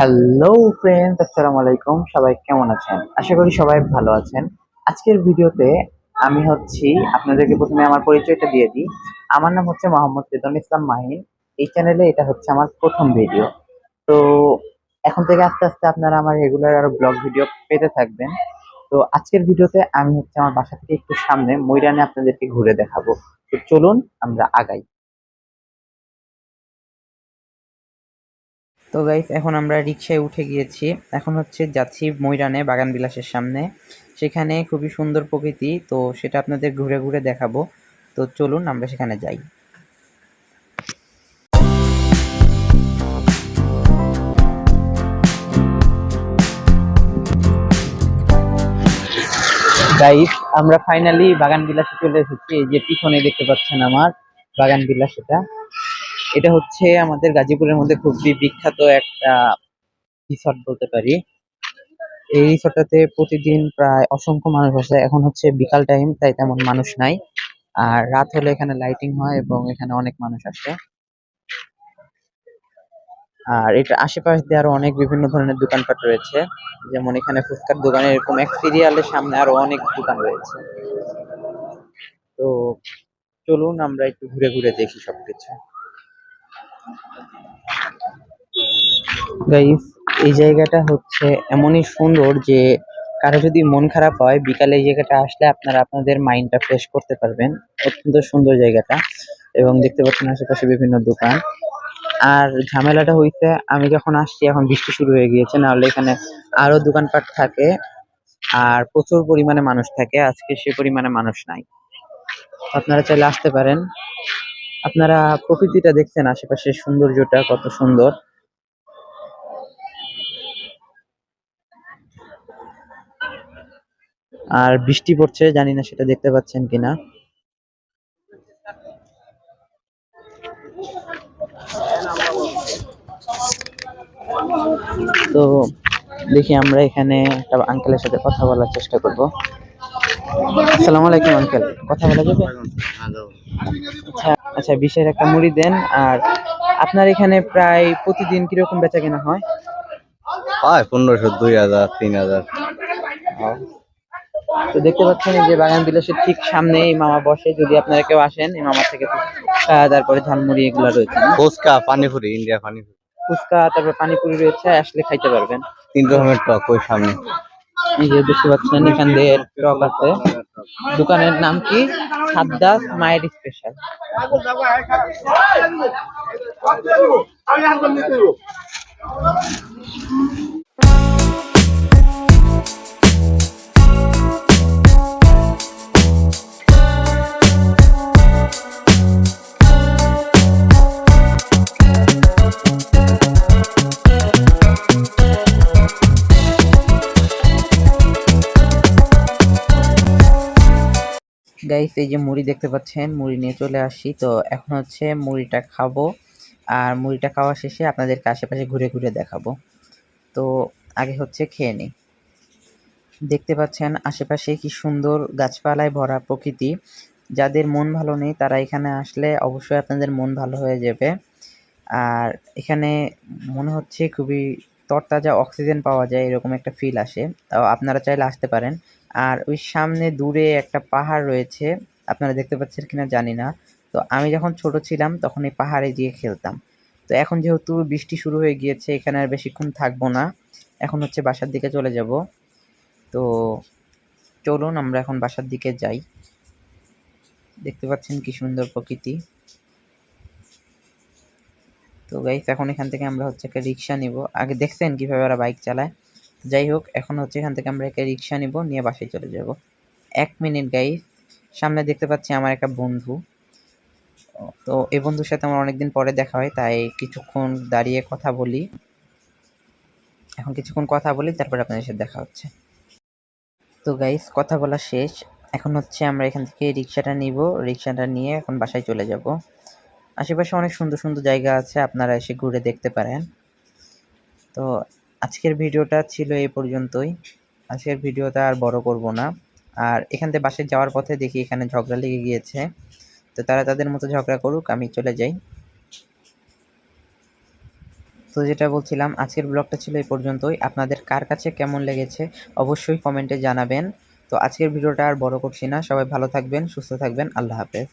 Hello friends আসসালামু আলাইকুম। সবাই কেমন আছেন? আশা করি সবাই ভালো আছেন। আজকের ভিডিওতে আমি হচ্ছি, আপনাদেরকে প্রথমে আমার পরিচয়টা দিয়ে দিই। আমার নাম হচ্ছে মোহাম্মদ রেদন ইসলাম মাহিন। এই চ্যানেলে এটা হচ্ছে আমার প্রথম ভিডিও তো এখন থেকে আস্তে আস্তে আপনারা আমার রেগুলার আরও ব্লগ ভিডিও পেতে থাকবেন। তো আজকের ভিডিওতে আমি হচ্ছে আমার বাসা থেকে একটু সামনে ময়দানে আপনাদেরকে ঘুরে দেখাবো। তো চলুন আমরা আগাই। তো গাইস এখন আমরা রিক্সায় উঠে গিয়েছি। এখন হচ্ছে যাচ্ছি ময়রানে বাগান বিলাসের সামনে। সেখানে খুবই সুন্দর প্রকৃতি, তো সেটা আপনাদের ঘুরে ঘুরে দেখাবো। তো চলুন, আমরা সেখানে যাই। গাইস আমরা ফাইনালি বাগান বিলাসে চলে এসেছি। এই যে পিছনে দেখতে পাচ্ছেন আমার বাগান বিলাস এটা এটা হচ্ছে আমাদের গাজীপুরের মধ্যে খুবই বিখ্যাত একটা রিসর্ট বলতে পারি। এই রিসর্টটাতে প্রতিদিন প্রায় অসংখ্য মানুষ আসে। এখন হচ্ছে বিকাল টাইম তাই তেমন মানুষ নাই। আর রাত হলে এখানে লাইটিং হয় এবং এখানে অনেক মানুষ আসে। আর এটা আশেপাশ দিয়ে আরও অনেক বিভিন্ন ধরনের দোকানপাট রয়েছে। যেমন এখানে ফুচকার দোকানে এরকম এক সিরিয়ালের সামনে আরও অনেক দোকান রয়েছে। তো চলুন আমরা একটু ঘুরে ঘুরে দেখি সবকিছু। গাইস এই জায়গাটা হচ্ছে এমনই সুন্দর যে কারও যদি মন খারাপ হয়, বিকালে এই জায়গাটা আসলে আপনারা আপনাদের মাইন্ডটা ফ্রেশ করতে পারবেন। অত্যন্ত সুন্দর জায়গাটা এবং দেখতে পাচ্ছেন আশেপাশে বিভিন্ন দোকান। আর ঝামেলাটা হইছে, আমি যখন আসছি, এখন বৃষ্টি শুরু হয়ে গিয়েছে, নাহলে এখানে আরও দোকানপাট থাকে আর প্রচুর পরিমাণে মানুষ থাকে। আজকে সে পরিমাণে মানুষ নাই। আপনারা চাইলে আসতে পারেন। আপনারা প্রকৃতিটা দেখছেন আশেপাশের সৌন্দর্যটা কত সুন্দর। আর বৃষ্টি পড়ছে জানি না সেটা দেখতে পাচ্ছেন কিনা। তো দেখি আমরা এখানে একটা আঙ্কেলের সাথে কথা বলার চেষ্টা করব। আসসালামু আলাইকুম আঙ্কেল কথা বলা যাবে? আচ্ছা আচ্ছা বিশের একটা মুড়ি দেন আর আপনার এখানে প্রায় প্রতিদিন কীরকম বেচা কেনা হয়? হয় পনেরোশো দুই হাজার তিন হাজার। তো দেখতে পাচ্ছেন যে বাগান বিলাসের ঠিক সামনে এই মামা বসে যদি আপনারা কেউ আসেন এই মামা থেকে তারপরে ঝালমুড়ি এগুলো রয়েছে ফুচকা পানিপুরি ইন্ডিয়া পানিপুরি। ফুচকা তারপর পানিপুরি রয়েছে আসলে খাইতে পারবেন। তিন রকমের টক ওই সামনে। এই যে দেখতে পাচ্ছেন এখান দিয়ে টক আছে। দোকানের নাম কি? সাদ্দাস মায়ের স্পেশাল গাইস এই যে মুড়ি দেখতে পাচ্ছেন, মুড়ি নিয়ে চলে আসি। তো এখন হচ্ছে মুড়িটা খাব। আর মুড়িটা খাওয়া শেষে আপনাদেরকে আশেপাশে ঘুরে ঘুরে দেখাবো। তো আগে হচ্ছে খেয়ে নিই। দেখতে পাচ্ছেন, আশেপাশে কি সুন্দর গাছপালায় ভরা প্রকৃতি। যাদের মন ভালো নেই, তারা এখানে আসলে অবশ্যই আপনাদের মন ভালো হয়ে যাবে। আর এখানে মনে হচ্ছে খুবই তরতাজা অক্সিজেন পাওয়া যায়, এরকম একটা ফিল আসে। আপনারা চাইলে আসতে পারেন। আর ওই সামনে দূরে একটা পাহাড় রয়েছে। আপনারা দেখতে পাচ্ছেন কিনা জানি না। তো আমি যখন ছোট ছিলাম, তখন এই পাহাড়ে গিয়ে খেলতাম। তো এখন যেহেতু বৃষ্টি শুরু হয়ে গিয়েছে, এখানে আর বেশিক্ষণ থাকব না। এখন হচ্ছে বাসার দিকে চলে যাব। তো চলুন, আমরা এখন বাসার দিকে যাই। দেখতে পাচ্ছেন কি সুন্দর প্রকৃতি। তো গাইস এখন এখান থেকে আমরা হচ্ছে একটা রিক্সা নিব। আগে দেখছেন কীভাবে ওরা বাইক চালায়? যাই হোক, এখন হচ্ছে এখান থেকে আমরা একটা রিক্সা নিব, নিয়ে বাসায় চলে যাব। এক মিনিট গাইস সামনে দেখতে পাচ্ছি আমার একটা বন্ধু। তো এই বন্ধুর সাথে আমার অনেকদিন পরে দেখা হয়, তাই কিছুক্ষণ দাঁড়িয়ে কথা বলি। এখন কিছুক্ষণ কথা বলি, তারপরে আপনাদের সাথে দেখা হচ্ছে। তো গাইস কথা বলা শেষ। এখন হচ্ছে আমরা এখান থেকে রিক্সাটা নিব, রিক্সাটা নিয়ে এখন বাসায় চলে যাব। আশেপাশে অনেক সুন্দর সুন্দর জায়গা আছে, আপনারা এসে ঘুরে দেখতে পারেন। তো আজকের ভিডিওটা ছিল এই পর্যন্তই। আজকের ভিডিওটা আর বড় করব না। আর এখান থেকে বাসায় যাওয়ার পথে দেখি এখানে ঝগড়া লেগে গিয়েছে। তো তারা তাদের মতো ঝগড়া করুক, আমি চলে যাই। তো যেটা বলছিলাম, আজকের ব্লগটা ছিল এই পর্যন্তই। আপনাদের কার কাছে কেমন লেগেছে অবশ্যই কমেন্টে জানাবেন। তো আজকের ভিডিওটা আর বড় করছি না। সবাই ভালো থাকবেন, সুস্থ থাকবেন। আল্লাহ হাফেজ।